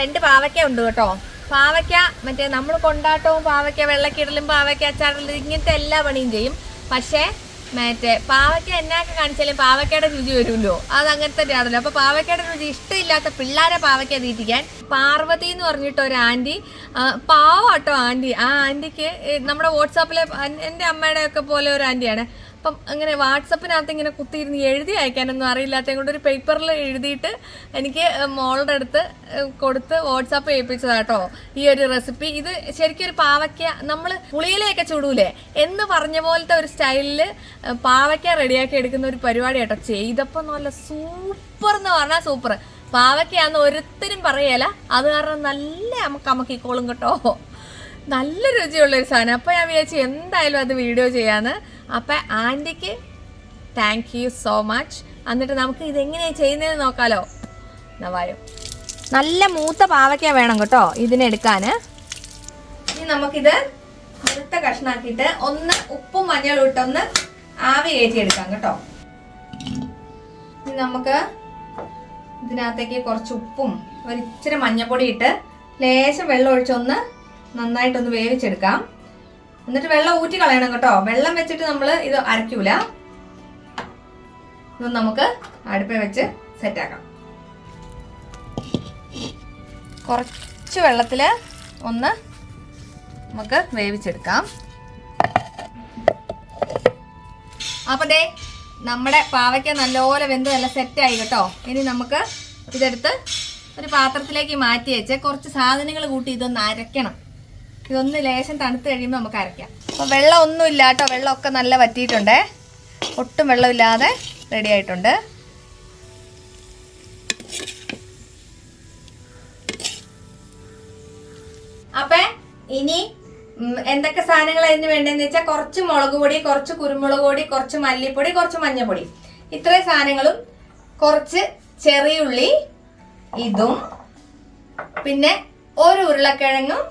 രണ്ട് പാവയ്ക്ക ഉണ്ട് കേട്ടോ. പാവയ്ക്ക മറ്റേ നമ്മൾ കൊണ്ടാട്ടവും പാവയ്ക്ക വെള്ളക്കിടലും പാവയ്ക്ക അച്ചാറിലും ഇങ്ങനത്തെ എല്ലാ പണിയും ചെയ്യും. പക്ഷേ മറ്റേ പാവയ്ക്ക എന്നൊക്കെ കാണിച്ചാലും പാവയ്ക്കയുടെ രുചി വരുമല്ലോ. അത് അങ്ങനത്തെ ആണല്ലോ അപ്പൊ പാവയ്ക്കയുടെ രുചി ഇഷ്ടമില്ലാത്ത പിള്ളേരെ പാവയ്ക്ക തീറ്റിക്കാൻ പാർവതി എന്ന് പറഞ്ഞിട്ട് ഒരു ആന്റി പാവാട്ടോ ആന്റി ആ ആന്റിക്ക് നമ്മുടെ വാട്സാപ്പിലെ എന്റെ അമ്മയുടെ ഒക്കെ പോലെ ഒരു ആന്റിയാണ് അപ്പം അങ്ങനെ വാട്സപ്പിനകത്ത് ഇങ്ങനെ കുത്തിയിരുന്ന് എഴുതി അയക്കാനൊന്നും അറിയില്ലാത്ത കൊണ്ട് ഒരു പേപ്പറിൽ എഴുതിയിട്ട് എനിക്ക് മോളുടെ അടുത്ത് കൊടുത്ത് വാട്സാപ്പ് ഏൽപ്പിച്ചതാട്ടോ ഈ ഒരു റെസിപ്പി ഇത് ശരിക്കും ഒരു പാവയ്ക്ക നമ്മൾ പുളിയിലൊക്കെ ചുടൂലേ? എന്ന് പറഞ്ഞ പോലത്തെ ഒരു സ്റ്റൈലിൽ പാവയ്ക്ക റെഡിയാക്കി എടുക്കുന്ന ഒരു പരിപാടി കേട്ടോ ചെയ്തപ്പോൾ നല്ല സൂപ്പർ എന്ന് പറഞ്ഞാൽ സൂപ്പർ. പാവയ്ക്കാന്ന് ഒരുത്തരും പറയല. അത് കാരണം നല്ല നമുക്ക് അമക്കിക്കോളും കേട്ടോ. നല്ല രുചിയുള്ള ഒരു സാധനം. അപ്പോൾ ഞാൻ വിചാരിച്ചു എന്തായാലും അത് വീഡിയോ ചെയ്യാന്ന്. അപ്പം ആന്റിക്ക് താങ്ക് യു സോ മച്ച് എന്നിട്ട് നമുക്ക് ഇതെങ്ങനെയാണ് ചെയ്യുന്നതെന്ന് നോക്കാലോ. എന്നാ നല്ല മൂത്ത പാവയ്ക്ക വേണം കേട്ടോ ഇതിനെടുക്കാൻ ഇനി നമുക്കിത് മുഴുത്ത കഷ്ണാക്കിയിട്ട് ഒന്ന് ഉപ്പും മഞ്ഞളും ഇട്ടൊന്ന് ആവി കയറ്റിയെടുക്കാം കേട്ടോ. ഇനി നമുക്ക് ഇതിനകത്തേക്ക് കുറച്ച് ഉപ്പും ഒരു ഇച്ചിരി മഞ്ഞപ്പൊടി ഇട്ട് ലേശം വെള്ളം ഒഴിച്ചൊന്ന് നന്നായിട്ടൊന്ന് വേവിച്ചെടുക്കാം. എന്നിട്ട് വെള്ളം ഊറ്റി കളയണം കേട്ടോ. വെള്ളം വെച്ചിട്ട് നമ്മൾ ഇത് അരയ്ക്കൂല. ഇത് നമുക്ക് അടുപ്പിൽ വെച്ച് സെറ്റാക്കാം കുറച്ച് വെള്ളത്തിൽ ഒന്ന് നമുക്ക് വേവിച്ചെടുക്കാം. അപ്പൊ ദേ നമ്മുടെ പാവയ്ക്ക നല്ലപോലെ വെന്ത് നല്ല സെറ്റായി കേട്ടോ. ഇനി നമുക്ക് ഇതെടുത്ത് ഒരു പാത്രത്തിലേക്ക് മാറ്റി വെച്ച് കുറച്ച് സാധനങ്ങൾ കൂട്ടി ഇതൊന്ന് അരയ്ക്കണം. ഇതൊന്ന് ലേശം തണുത്ത് കഴിയുമ്പോൾ നമുക്ക് അരയ്ക്കാം. അപ്പോൾ വെള്ളം ഒന്നും ഇല്ല കേട്ടോ വെള്ളമൊക്കെ നല്ല വറ്റിയിട്ടുണ്ടേ. ഒട്ടും വെള്ളമില്ലാതെ റെഡി ആയിട്ടുണ്ട്. അപ്പൊ ഇനി എന്തൊക്കെ സാധനങ്ങൾ അതിന് വേണ്ടതെന്ന് വെച്ചാൽ കുറച്ച് മുളക് പൊടി കുറച്ച് കുരുമുളക് പൊടി കുറച്ച് മല്ലിപ്പൊടി കുറച്ച് മഞ്ഞപ്പൊടി. ഇത്രയും സാധനങ്ങളും കുറച്ച് ചെറിയുള്ളി ഇതും പിന്നെ ഒരു ഉരുളക്കിഴങ്ങും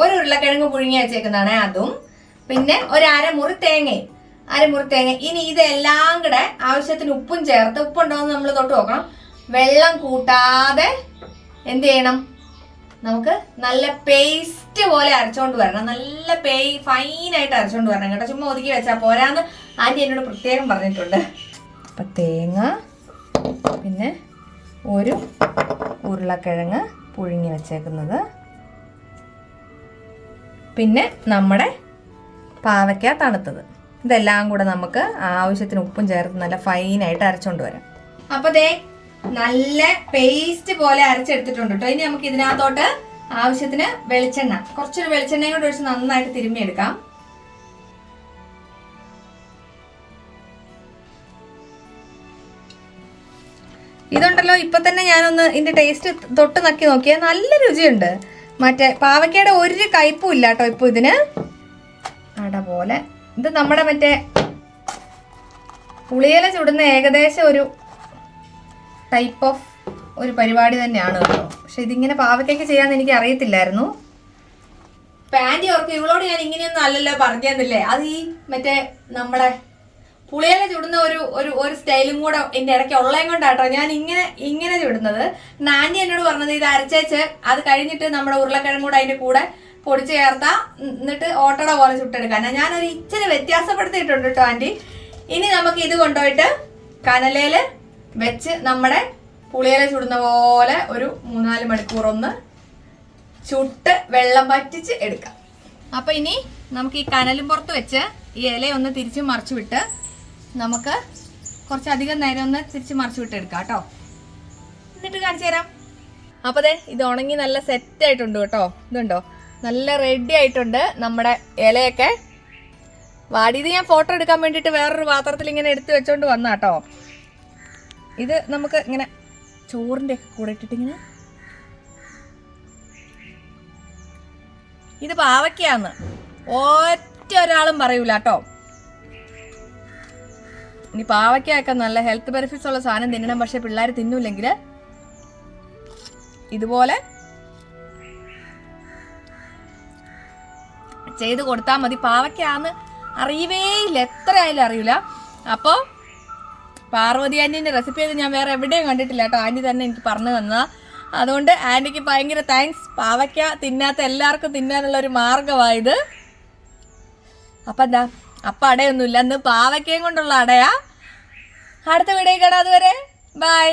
ഒരു ഉരുളക്കിഴങ്ങ് പുഴുങ്ങി വെച്ചേക്കുന്നതാണ് അതും. പിന്നെ ഒരു അരമുറി തേങ്ങയും. അരമുറി തേങ്ങ. ഇനി ഇതെല്ലാം കൂടെ ആവശ്യത്തിന് ഉപ്പും ചേർത്ത് ഉപ്പുണ്ടോ എന്ന് നമ്മൾ തൊട്ട് നോക്കണം. വെള്ളം കൂട്ടാതെ എന്ത് ചെയ്യണം? നമുക്ക് നല്ല പേസ്റ്റ് പോലെ അരച്ചോണ്ട് വരണം. നല്ല പേ ഫൈനായിട്ട് അരച്ചോണ്ട് വരണം കേട്ടോ. ചുമ്മാ ഒതുക്കി വെച്ചാൽ പോരാന്ന് ആന്റി എന്നോട് പ്രത്യേകം പറഞ്ഞിട്ടുണ്ട്. അപ്പം തേങ്ങ പിന്നെ ഒരു ഉരുളക്കിഴങ്ങ് പുഴുങ്ങി വെച്ചേക്കുന്നത്. പിന്നെ നമ്മുടെ പാവയ്ക്ക തണുത്തത്. ഇതെല്ലാം കൂടെ നമുക്ക് ആവശ്യത്തിന് ഉപ്പും ചേർത്ത് നല്ല ഫൈനായിട്ട് അരച്ചോണ്ട് വരാം. അപ്പൊ ദേ നല്ല പേസ്റ്റ് പോലെ അരച്ചെടുത്തിട്ടുണ്ട് കേട്ടോ ഇനി നമുക്ക് ഇതിനകത്തോട്ട് ആവശ്യത്തിന് വെളിച്ചെണ്ണ. കുറച്ചൊരു വെളിച്ചെണ്ണയും കൂടെ ഒഴിച്ച് നന്നായിട്ട് തിരുമ്മിയെടുക്കാം. ഇതുണ്ടല്ലോ ഇപ്പൊ തന്നെ ഞാനൊന്ന് ഇതിന്റെ ടേസ്റ്റ് തൊട്ട് നക്കി നോക്കിയാൽ നല്ല രുചിയുണ്ട്. മറ്റേ പാവയ്ക്കയുടെ ഒരു കയ്പും ഇല്ല കേട്ടോ ഇപ്പൊ ഇതിന്. അട പോലെ. ഇത് നമ്മുടെ മറ്റേ പുളിയില ചുടുന്ന ഏകദേശം ഒരു ടൈപ്പ് ഓഫ് ഒരു പരിപാടി തന്നെയാണ് കേട്ടോ. പക്ഷെ ഇതിങ്ങനെ പാവയ്ക്കൊക്കെ ചെയ്യാന്ന് എനിക്ക് അറിയത്തില്ലായിരുന്നു. പാന്റി ഓർക്കും ഇവളോട് ഞാൻ ഇങ്ങനെയൊന്നും അല്ലല്ലോ പറഞ്ഞു തന്നില്ലേ അത് ഈ മറ്റേ നമ്മുടെ പുളിയില ചുടുന്ന ഒരു ഒരു ഒരു സ്റ്റൈലും കൂടെ എന്റെ ഇടയ്ക്ക് ഉള്ളതും കൊണ്ടാട്ടോ ഞാൻ ഇങ്ങനെ ഇങ്ങനെ ചുടുന്നത്. നാനി എന്നോട് പറഞ്ഞത് ഇത് അരച്ചേച്ച് അത് കഴിഞ്ഞിട്ട് നമ്മുടെ ഉരുളക്കിഴങ്ങ് കൂടെ അതിന്റെ കൂടെ പൊടിച്ച് ചേർത്താ എന്നിട്ട് ഓട്ടട പോലെ ചുട്ടെടുക്കാൻ ഞാനൊരു ഇച്ചിരി വ്യത്യാസപ്പെടുത്തിയിട്ടുണ്ട് കേട്ടോ ആന്റി. ഇനി നമുക്ക് ഇത് കൊണ്ടുപോയിട്ട് കനലയിൽ വെച്ച് നമ്മുടെ പുളിയില ചുടുന്ന പോലെ ഒരു മൂന്നാൽ മണിക്കൂർ ഒന്ന് ചുട്ട് വെള്ളം വറ്റിച്ച് എടുക്കാം. അപ്പൊ ഇനി നമുക്ക് ഈ കനലും പുറത്ത് വെച്ച് ഈ ഇലയൊന്ന് തിരിച്ച് മറിച്ചു വിട്ട് നമുക്ക് കുറച്ചധികം നേരം ഒന്ന് തിരിച്ച് മറിച്ചു വിട്ടെടുക്കാം കേട്ടോ. എന്നിട്ട് കാണിച്ചു തരാം. അപ്പൊ അതെ ഇത് ഉണങ്ങി നല്ല സെറ്റ് ആയിട്ടുണ്ട് കേട്ടോ. ഇതുണ്ടോ? നല്ല റെഡി ആയിട്ടുണ്ട് നമ്മുടെ ഇലയൊക്കെ. വാടിയത് ഞാൻ ഫോട്ടോ എടുക്കാൻ വേണ്ടിയിട്ട് വേറൊരു പാത്രത്തിൽ ഇങ്ങനെ എടുത്ത് വെച്ചോണ്ട് വന്ന കേട്ടോ. ഇത് നമുക്ക് ഇങ്ങനെ ചോറിന്റെ ഒക്കെ കൂടെ ഇട്ടിട്ട് ഇങ്ങനെ. ഇത് പാവയ്ക്കാന്ന്. ഒറ്റ ഒരാളും പറയൂല കേട്ടോ. ഇനി പാവയ്ക്കൊക്കെ നല്ല ഹെൽത്ത് ബെനിഫിറ്റ്സ് ഉള്ള സാധനം തിന്നണം പക്ഷെ പിള്ളേർ തിന്നില്ലെങ്കിൽ ഇതുപോലെ ചെയ്ത് കൊടുത്താൽ മതി. പാവയ്ക്കാന്ന് അറിയവേ ഇല്ല എത്ര ആയാലും അറിയില്ല. അപ്പോൾ പാർവതി ആന്റീന്റെ റെസിപ്പി ചെയ്ത് ഞാൻ വേറെ എവിടെയും കണ്ടിട്ടില്ല കേട്ടോ. ആന്റി തന്നെ എനിക്ക് പറഞ്ഞു തന്നതാണ് അതുകൊണ്ട് ആന്റിക്ക് ഭയങ്കര താങ്ക്സ് പാവയ്ക്ക തിന്നാത്ത എല്ലാവർക്കും തിന്നാനുള്ള ഒരു മാർഗമായത് അപ്പം എന്താ അപ്പം അടയൊന്നുമില്ല. ഇന്ന് പാവയ്ക്കയും കൊണ്ടുള്ള അടയാ. അടുത്ത വീഡിയോ കേടാ അതുവരെ ബൈ